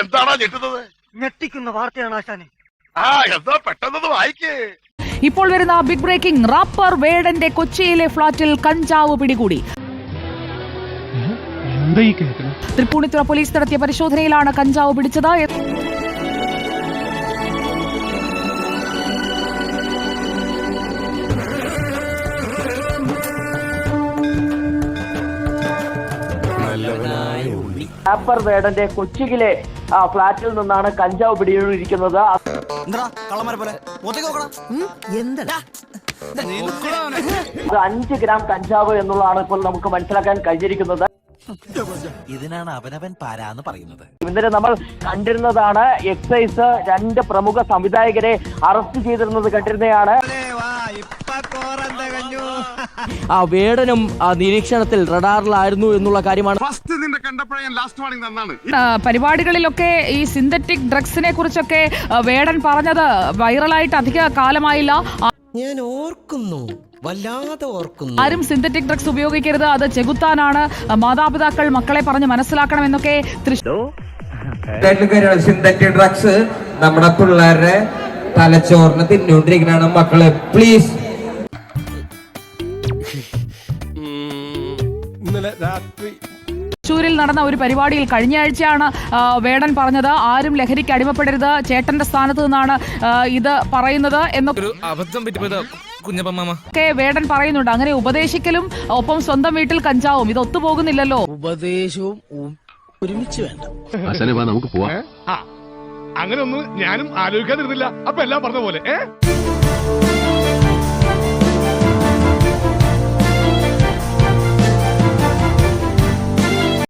എന്താണോ ഞെട്ടുന്നത്? ഞെട്ടിക്കുന്ന വാർത്തയാണ് ആശാനെ. ആ എന്താ പെട്ടെന്നത് വായിക്കേ. ഇപ്പോൾ വരുന്ന ബിഗ് ബ്രേക്കിംഗ് റാപ്പർ വേടന്റെ കൊച്ചിയിലെ ഫ്ളാറ്റിൽ കഞ്ചാവ് പിടികൂടി. തൃപ്പൂണിത്തുറ പോലീസ് നടത്തിയ പരിശോധനയിലാണ് കഞ്ചാവ് പിടിച്ചത്. റാപ്പർ വേടന്റെ കൊച്ചിയിലെ ആ, ഫ്ളാറ്റിൽ നിന്നാണ് കഞ്ചാവ് പിടിയിരിക്കുന്നത് അഞ്ച് ഗ്രാം കഞ്ചാവ് എന്നുള്ളതാണ് ഇപ്പോൾ നമുക്ക് മനസ്സിലാക്കാൻ കഴിഞ്ഞിരിക്കുന്നത്. ഇതിനാണ് അവനവൻ പാരാന്ന് പറയുന്നത്. ഇന്നലെ നമ്മൾ കണ്ടിരുന്നതാണ് എക്സൈസ് രണ്ട് പ്രമുഖ സംവിധായകരെ അറസ്റ്റ് ചെയ്തിരുന്നത് കണ്ടിരുന്നതാണ്. ആ വേടനും ആ നിരീക്ഷണത്തിൽ റഡാറിലായിരുന്നു എന്നുള്ള കാര്യമാണ്. ആ, പരിപാടികളിലൊക്കെ ഈ സിന്തറ്റിക് ഡ്രഗ്സിനെ കുറിച്ചൊക്കെ ആ, വേടൻ പറഞ്ഞത് വൈറലായിട്ട് അധിക കാലമായില്ല. ആ- ഞാൻ ഓർക്കുന്നു വല്ലാതെ ഓർക്കുന്നു. ആരും സിന്തറ്റിക് ഡ്രഗ്സ് ഉപയോഗിക്കരുത് അത് ചെകുത്താനാണ്. മാതാപിതാക്കൾ മക്കളെ പറഞ്ഞ് മനസ്സിലാക്കണം എന്നൊക്കെ സിന്തറ്റിക് ഡ്രഗ്സ് നമ്മുടെ പിള്ളേരുടെ തലച്ചോറിന് തിന്നുകൊണ്ടിരിക്കുന്നതാണ് മക്കളെ. പ്ലീസ് തൃശ്ശൂരിൽ നടന്ന ഒരു പരിപാടിയിൽ കഴിഞ്ഞ ആഴ്ചയാണ് വേടൻ പറഞ്ഞത്. ആരും ലഹരിക്ക് അടിമപ്പെടരുത്. ചേട്ടന്റെ സ്ഥാനത്ത് നിന്നാണ് ഇത് പറയുന്നത് എന്നൊക്കെ അബദ്ധം വേടൻ പറയുന്നുണ്ട്. അങ്ങനെ ഉപദേശിക്കലും ഒപ്പം സ്വന്തം വീട്ടിൽ കഞ്ചാവും. ഇത് ഒത്തുപോകുന്നില്ലല്ലോ. ഉപദേശവും ഒരുമിച്ച് വേണ്ട. അങ്ങനെ ഒന്നും ഞാനും ആലോചിക്കാതിരുന്നില്ല. അപ്പൊ എല്ലാം പറഞ്ഞ പോലെ ഏ?